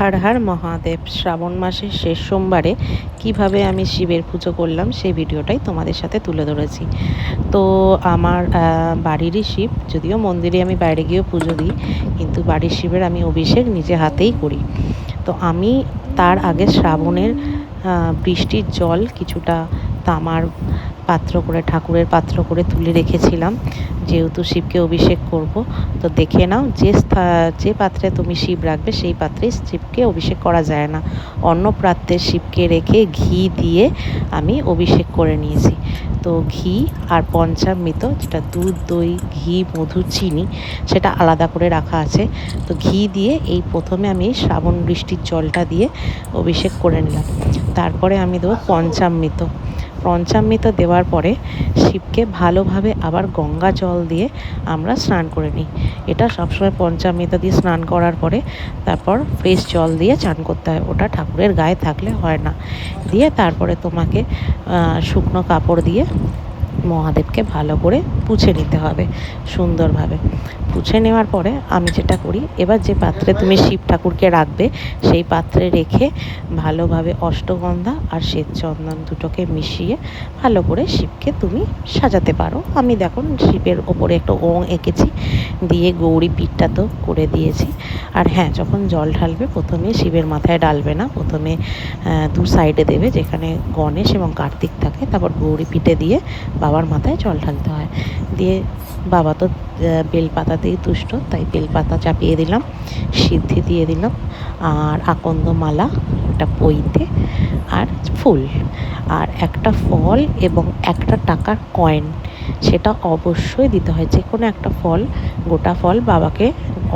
হর হর মহাদেব, শ্রাবণ মাসের শেষ সোমবারে কীভাবে আমি শিবের পুজো করলাম সেই ভিডিওটাই তোমাদের সাথে তুলে ধরেছি। তো আমার বাড়িরই শিব, যদিও মন্দিরে আমি বাইরে গিয়েও পুজো দিই, কিন্তু বাড়ির শিবের আমি অভিষেক নিজে হাতেই করি। তো আমি তার আগে শ্রাবণের বৃষ্টির জল কিছুটা তামার পাত্র করে, ঠাকুরের পাত্র করে তুলে রেখেছিলাম। যেহেতু শিবকে অভিষেক করব, তো দেখে নাও যে যে পাত্রে তুমি শিব রাখবে, সেই পাত্রে শিবকে অভিষেক করা যায় না। অন্য পাত্রে শিবকে রেখে ঘি দিয়ে আমি অভিষেক করে নিয়েছি। তো ঘি আর পঞ্চামৃত, যেটা দুধ, দই, ঘি, মধু, চিনি, সেটা আলাদা করে রাখা আছে। তো ঘি দিয়ে এই প্রথমে আমি শ্রাবণ বৃষ্টির জলটা দিয়ে অভিষেক করে নিলাম। তারপরে আমি দেবো পঞ্চামৃত। পঞ্চামৃত দেওয়ার পরে শিবকে ভালোভাবে আবার গঙ্গা জল দিয়ে আমরা স্নান করে নিই। এটা সবসময় পঞ্চামৃত দিয়ে স্নান করার পরে তারপর ফ্রেশ জল দিয়ে চান করতে হয়। ওটা ঠাকুরের গায়ে থাকলে হয় না। দিয়ে তারপরে তোমাকে শুকনো কাপড় দিয়ে মহাদেবকে ভালো করে পুছে নিতে হবে, সুন্দরভাবে। পুছে নেওয়ার পরে আমি যেটা করি, এবার যে পাত্রে তুমি শিব ঠাকুরকে রাখবে, সেই পাত্রে রেখে ভালোভাবে অষ্টগন্ধা আর শ্বেত চন্দন দুটোকে মিশিয়ে ভালো করে শিবকে তুমি সাজাতে পারো। আমি দেখুন শিবের ওপরে একটা ওং এঁকেছি, দিয়ে গৌরী পিঠটা তো করে দিয়েছি। আর হ্যাঁ যখন জল ঢালবে, প্রথমে শিবের মাথায় ডালবে না, প্রথমে দু সাইডে দেবে, যেখানে গণেশ এবং কার্তিক থাকে, তারপর গৌরী পিঠে দিয়ে বাবার মাথায় জল ঢালতে হয়। দিয়ে বাবা তো বেলপাতাতেই তুষ্ট, তাই বেলপাতা চাপিয়ে দিলাম, সিদ্ধি দিয়ে দিলাম, আর আকন্দ মালা একটা পইতে আর ফুল। আর একটা ফল এবং একটা টাকার কয়েন, সেটা অবশ্যই দিতে হয়। যে কোনো একটা ফল, গোটা ফল বাবাকে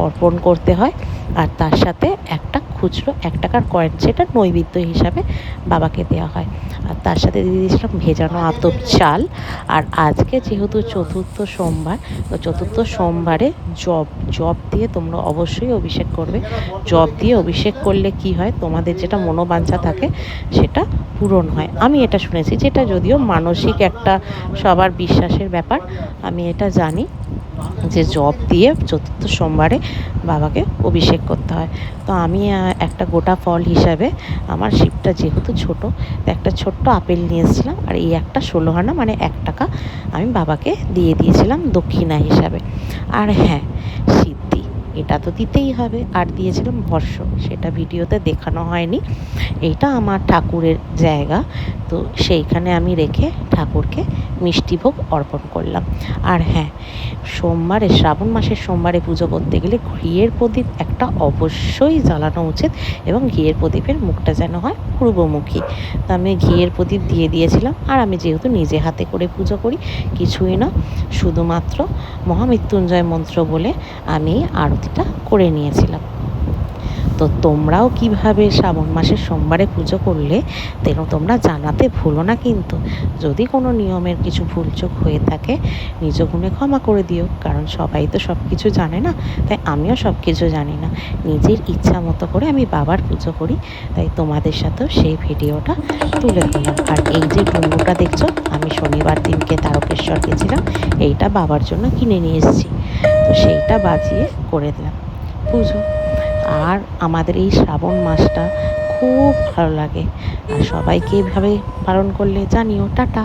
অর্পণ করতে হয়, আর তার সাথে একটা খুচরো এক টাকার কয়েন সেটা নৈবেদ্য হিসাবে বাবাকে দেওয়া হয়। আর তার সাথে দিয়ে দিয়েছিলাম ভেজানো আতপ চাল। আর আজকে যেহেতু চতুর্থ সোমবার, তো চতুর্থ সোমবারে জব জব দিয়ে তোমরা অবশ্যই অভিষেক করবে। জব দিয়ে অভিষেক করলে কি হয়? তোমাদের যেটা মনোবাঞ্ছা থাকে সেটা পূরণ হয়। আমি এটা শুনেছি, যেটা যদিও মানসিক একটা সবার বিশ্বাসের ব্যাপার, আমি এটা জানি। যে জব দিয়ে চতুর্থ সোমবারে বাবাকে অভিষেক করতে হয়। তো আমি একটা গোটা ফল হিসাবে আমার শিবটা যেহেতু ছোট একটা ছোট্ট আপেল নিয়ে এসেছিলাম আর এই একটা ষোলো আনা মানে এক টাকা আমি বাবাকে দিয়ে দিয়েছিলাম দক্ষিণা হিসাবে। আর হ্যাঁ সিদ্ধি, এটা তো দিতেই হবে। আর দিয়েছিলাম ভর্ষ, সেটা ভিডিওতে দেখানো হয়নি। এইটা আমার ঠাকুরের জায়গা, তো সেইখানে আমি রেখে ঠাকুরকে মিষ্টিভোগ অর্পণ করলাম। আর হ্যাঁ সোমবারে, শ্রাবণ মাসের সোমবারে পুজো করতে গেলে ঘিয়ের প্রদীপ একটা অবশ্যই জ্বালানো উচিত এবং ঘিয়ের প্রদীপের মুখটা যেন হয় পূর্বমুখী। তো আমি ঘিয়ের প্রদীপ দিয়ে দিয়েছিলাম, আর আমি যেহেতু নিজে হাতে করে পুজো করি, কিছুই না, শুধুমাত্র মহামৃত্যুঞ্জয় মন্ত্র বলে আমি আরতিটা করে নিয়েছিলাম। তো তোমরাও কীভাবে শ্রাবণ মাসের সোমবারে পুজো করলে তেন তোমরা জানাতে ভুলো না কিন্তু। যদি কোনো নিয়মের কিছু ভুলচোক হয়ে থাকে, নিজ গুণে ক্ষমা করে দিও, কারণ সবাই তো সব কিছু জানে না, তাই আমিও সব কিছু জানি না। নিজের ইচ্ছা মতো করে আমি বাবার পুজো করি, তাই তোমাদের সাথেও সেই ভিডিওটা তুলে দিলাম আর এই যে ডুমুটা দেখছ, আমি শনিবার দিনকে তারকেশ্বর গেছিলাম, এইটা বাবার জন্য কিনে নিয়ে এসেছি। তো সেইটা বাজিয়ে করে দিলাম। পুজো। আর আমাদের এই শ্রাবণ মাসটা খুব ভালো লাগে। আর সবাইকে এভাবে পালন করলে জানিও, টাটা।